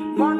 দেশবাসী